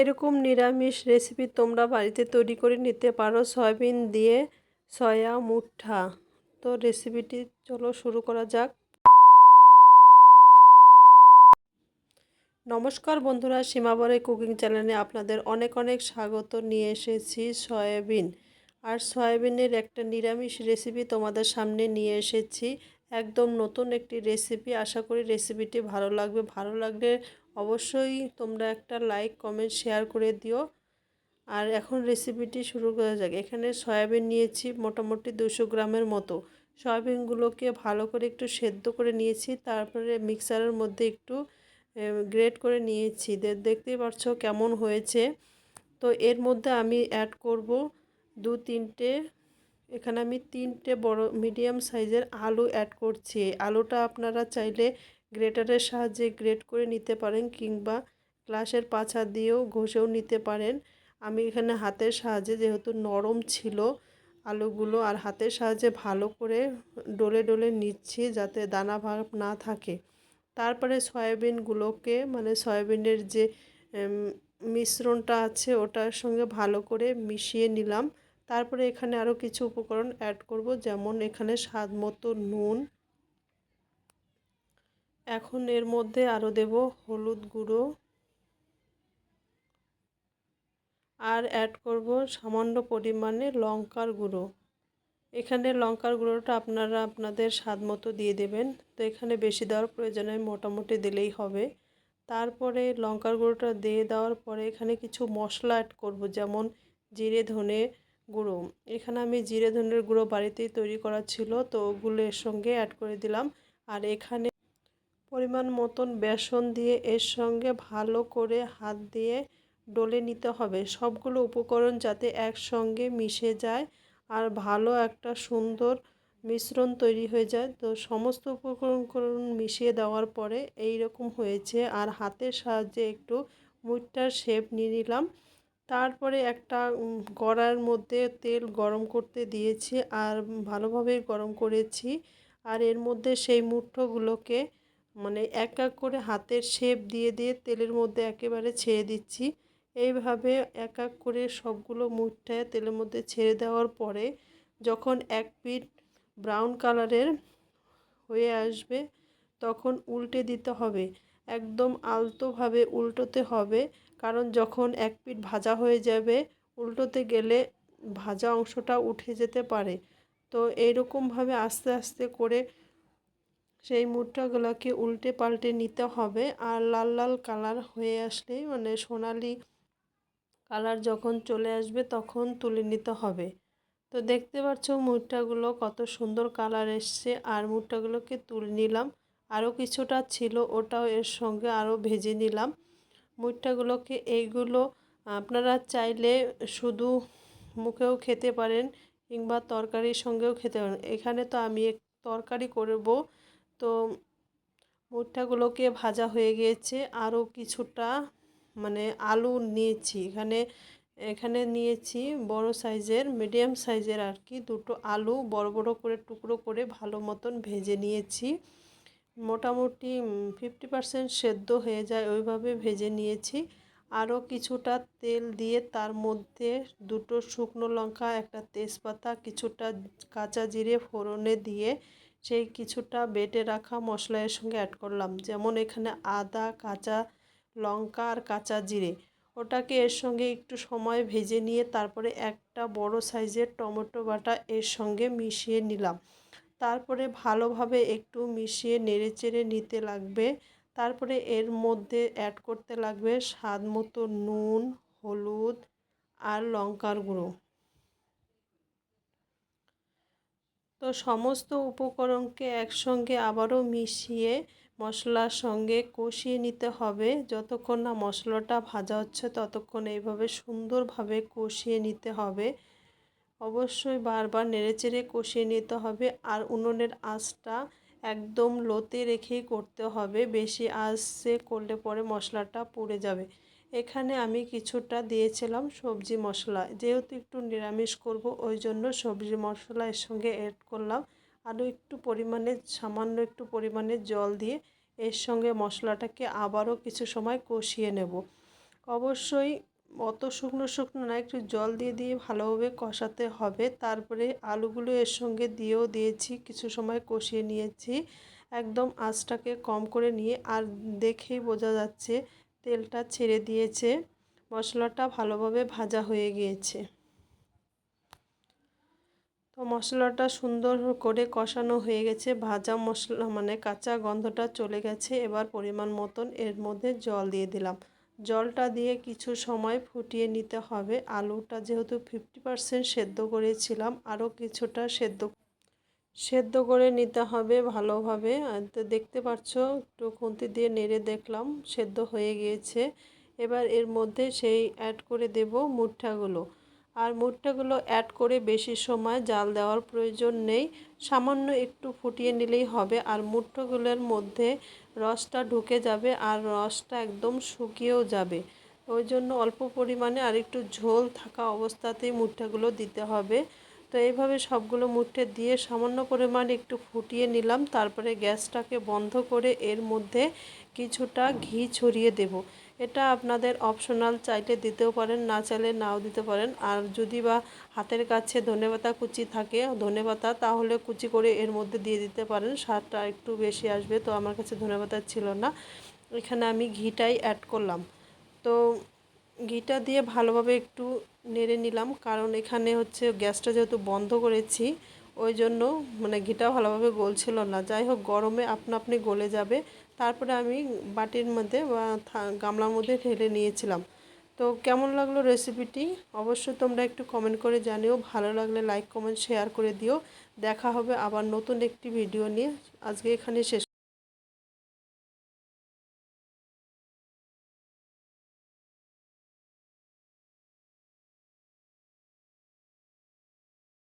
এরকম নিরামিষ রেসিপি তোমরা বাড়িতে তৈরি করে নিতে পারো। সয়াবিন দিয়ে সয়া মুঠা। তো রেসিপিটি চলো শুরু করা যাক। নমস্কার বন্ধুরা সীমাবরে কুকিং চ্যানেলে আপনাদের অনেক অনেক স্বাগত। নিয়ে এসেছি সয়াবিন। আর সয়াবিনের একটা নিরামিষ রেসিপি তোমাদের সামনে নিয়ে এসেছি। একদম নতুন একটি রেসিপি আশা করি রেসিপিটি ভালো লাগবে। ভালো লাগলে অবশ্যই তোমরা একটা লাইক কমেন্ট শেয়ার করে দিও। আর এখন রেসিপিটি শুরু করা যাক। এখানে সয়াবিন নিয়েছি মোটামুটি দুশো গ্রামের মতো। সয়াবিনগুলোকে ভালো করে একটু সেদ্ধ করে নিয়েছি, তারপরে মিক্সারের মধ্যে একটু গ্রেট করে নিয়েছি। দেখতেই পাচ্ছ কেমন হয়েছে। তো এর মধ্যে আমি অ্যাড করব দু, তিনটে, এখানে আমি তিনটে বড় মিডিয়াম সাইজের আলু অ্যাড করছি। আলুটা আপনারা চাইলে গ্রেটারের সাহায্যে গ্রেট করে নিতে পারেন কিংবা গ্লাসের পাছা দিয়েও ঘষেও নিতে পারেন। আমি এখানে হাতের সাহায্যে যেহেতু নরম ছিল আলুগুলো, আর হাতের সাহায্যে ভালো করে ডলে ডলে নিচ্ছি যাতে দানা ভাব না থাকে। তারপরে সয়াবিনগুলোকে মানে সয়াবিনের যে মিশ্রণটা আছে ওটার সঙ্গে ভালো করে মিশিয়ে নিলাম। তারপরে এখানে আরও কিছু উপকরণ অ্যাড করব, যেমন এখানে স্বাদ মতো নুন এখন এর মধ্যে আরও দেব হলুদ গুঁড়ো। আর অ্যাড করব সামান্য পরিমাণে লঙ্কার গুঁড়ো। এখানে লঙ্কার গুঁড়োটা আপনারা আপনাদের স্বাদ মতো দিয়ে দেবেন। তো এখানে বেশি দেওয়ার প্রয়োজনে মোটামুটি দিলেই হবে। তারপরে লঙ্কার গুঁড়োটা দিয়ে দেওয়ার পরে এখানে কিছু মশলা অ্যাড করব, যেমন জিরে ধনে গুঁড়ো। এখানে আমি জিরে ধনের গুঁড়ো বাড়িতেই তৈরি করা ছিল, তো ওগুলো এর সঙ্গে অ্যাড করে দিলাম। আর এখানে পরিমাণ মতন বেসন দিয়ে এর সঙ্গে ভালো করে হাত দিয়ে ডলে নিতে হবে। সবগুলো উপকরণ যাতে একসঙ্গে মিশে যায় আর ভালো একটা সুন্দর মিশ্রণ তৈরি হয়ে যায়। তো সমস্ত উপকরণ মিশিয়ে দেওয়ার পরে এই রকম হয়েছে আর হাতের সাহায্যে একটু মুটটার শেপ নিয়ে নিলাম। তারপরে একটা গড়ার মধ্যে তেল গরম করতে দিয়েছি আর ভালোভাবে গরম করেছি। আর এর মধ্যে সেই মুঠোগুলোকে মানে এক এক করে হাতের শেপ দিয়ে দিয়ে তেলের মধ্যে একেবারে ছেড়ে দিচ্ছি। এইভাবে এক এক করে সবগুলো মুঠটায় তেলের মধ্যে ছেড়ে দেওয়ার পরে যখন এক পিঠ ব্রাউন কালারের হয়ে আসবে, তখন উল্টে দিতে হবে। একদম আলতোভাবে উল্টোতে হবে, কারণ যখন এক পিঠ ভাজা হয়ে যাবে, উল্টোতে গেলে ভাজা অংশটা উঠে যেতে পারে। তো এইরকমভাবে আস্তে আস্তে করে সেই মুঠটাগুলোকে উল্টে পাল্টে নিতে হবে। আর লাল লাল কালার হয়ে আসলেই মানে সোনালি কালার যখন চলে আসবে তখন তুলে নিতে হবে। তো দেখতে পাচ্ছ মুঠটাগুলো কত সুন্দর কালার এসছে। আর মুঠটাগুলোকে তুলে নিলাম। আরও কিছুটা ছিল, ওটাও এর সঙ্গে আরও ভেজে নিলাম। মুঠটাগুলোকে এইগুলো আপনারা চাইলে শুধু মুখেও খেতে পারেন কিংবা তরকারির সঙ্গেও খেতে পারেন। এখানে তো আমি এক তরকারি করব তো মুঠাগুলোকে ভাজা হয়ে গিয়েছে। আরও কিছুটা মানে আলু নিয়েছি। এখানে এখানে নিয়েছি বড় সাইজের, মিডিয়াম সাইজের আর কি দুটো আলু। বড় বড় করে, টুকরো করে ভালো মতন ভেজে নিয়েছি। মোটামুটি ফিফটি পারসেন্ট সেদ্ধ হয়ে যায় ওইভাবে ভেজে নিয়েছি। আরও কিছুটা তেল দিয়ে তার মধ্যে দুটো শুকনো লঙ্কা, একটা তেজপাতা, কিছুটা কাঁচা জিরে ফোড়নে দিয়ে সেই কিছুটা বেটে রাখা মশলা এর সঙ্গে অ্যাড করলাম। যেমন এখানে আদা, কাঁচা লঙ্কা আর কাঁচা জিরে। ওটাকে এর সঙ্গে একটু সময় ভেজে নিয়ে তারপরে একটা বড় সাইজের টমেটো বাটা এর সঙ্গে মিশিয়ে নিলাম। তারপরে ভালোভাবে একটু মিশিয়ে নেড়ে চেড়ে নিতে লাগবে। তারপরে এর মধ্যে অ্যাড করতে লাগবে স্বাদ মতো নুন, হলুদ আর লঙ্কার গুঁড়ো। তো সমস্ত উপকরণকে একসঙ্গে আবারও মিশিয়ে মশলার সঙ্গে কষিয়ে নিতে হবে। যতক্ষণ না মশলাটা ভাজা হচ্ছে, ততক্ষণ এইভাবে সুন্দরভাবে কষিয়ে নিতে হবে। অবশ্যই বারবার নেড়েচেড়ে কষিয়ে নিতে হবে আর উনুনের আঁচটা একদম লোতে রেখেই করতে হবে। বেশি আঁচে করলে পরে মশলাটা পুড়ে যাবে। এখানে আমি কিছুটা দিয়েছিলাম সবজি মশলা। যেহেতু একটু নিরামিষ করব, ওই জন্য সবজি মশলা এর সঙ্গে অ্যাড করলাম। আরও একটু পরিমাণে, সামান্য একটু পরিমাণে জল দিয়ে এর সঙ্গে মশলাটাকে আবারও কিছু সময় কষিয়ে নেব। অবশ্যই অত শুকনো শুকনো না, একটু জল দিয়ে দিয়ে ভালোভাবে কষাতে হবে। তারপরে আলুগুলো এর সঙ্গে দিয়েও দিয়েছি, কিছু সময় কষিয়ে নিয়েছি। একদম আঁচটাকে কম করে নিয়ে, আর দেখেই বোঝা যাচ্ছে তেলটা ছেড়ে দিয়েছে। মশলাটা ভালোভাবে ভাজা হয়ে গিয়েছে। তো মশলাটা সুন্দর করে কষানো হয়ে গেছে। ভাজা মশলা মানে কাঁচা গন্ধটা চলে গেছে। এবার পরিমাণ মতন এর মধ্যে জল দিয়ে দিলাম। জলটা দিয়ে কিছু সময় ফুটিয়ে নিতে হবে। আলুটা যেহেতু ফিফটি পারসেন্ট সেদ্ধ করেছিলাম, আরও কিছুটা সেদ্ধ সেদ্ধ করে নিতে হবে ভালোভাবে। তো দেখতে পাচ্ছ একটু খুন্তি দিয়ে নেড়ে দেখলাম, সেদ্ধ হয়ে গিয়েছে। এবার এর মধ্যে সেই অ্যাড করে দেব মুঠাগুলো। আর মুঠাগুলো অ্যাড করে বেশি সময় জাল দেওয়ার প্রয়োজন নেই। সামান্য একটু ফুটিয়ে নিলেই হবে। আর মুঠোগুলোর মধ্যে রসটা ঢুকে যাবে আর রসটা একদম শুকিয়েও যাবে। ওই জন্য অল্প পরিমাণে আর একটু ঝোল থাকা অবস্থাতেই মুঠাগুলো দিতে হবে। তো এইভাবে সবগুলো মুঠে দিয়ে সামান্য পরিমাণ একটু ফুটিয়ে নিলাম। তারপরে গ্যাসটাকে বন্ধ করে এর মধ্যে কিছুটা ঘি ছড়িয়ে দেব। এটা আপনাদের অপশনাল, চাইলে দিতেও পারেন, না চাইলে নাও দিতে পারেন। আর যদি বা হাতের কাছে ধনেপাতা কুচি থাকে, ধনেপাতা, তাহলে কুচি করে এর মধ্যে দিয়ে দিতে পারেন। স্বাদটা একটু বেশি আসবে, তো আমার কাছে ধনেপাতা ছিল না। এখানে আমি ঘিটাই অ্যাড করলাম। তো ঘিটা দিয়ে ভালোভাবে একটু নেড়ে নিলাম, কারণ এখানে হচ্ছে গ্যাসটা যেহেতু বন্ধ করেছি, ওই জন্য মানে ঘিটা ভালোভাবে গলছিল না। যাই হোক, গরমে আপনা আপনি গলে যাবে। তারপরে আমি বাটির মধ্যে বা গামলার মধ্যে ঢেলে নিয়েছিলাম। তো কেমন লাগল রেসিপিটি? অবশ্যই তোমরা একটু কমেন্ট করে জানিও। ভালো লাগলে লাইক, কমেন্ট, শেয়ার করে দিও। দেখা হবে আবার নতুন একটি ভিডিও নিয়ে। আজকে এখানে শেষ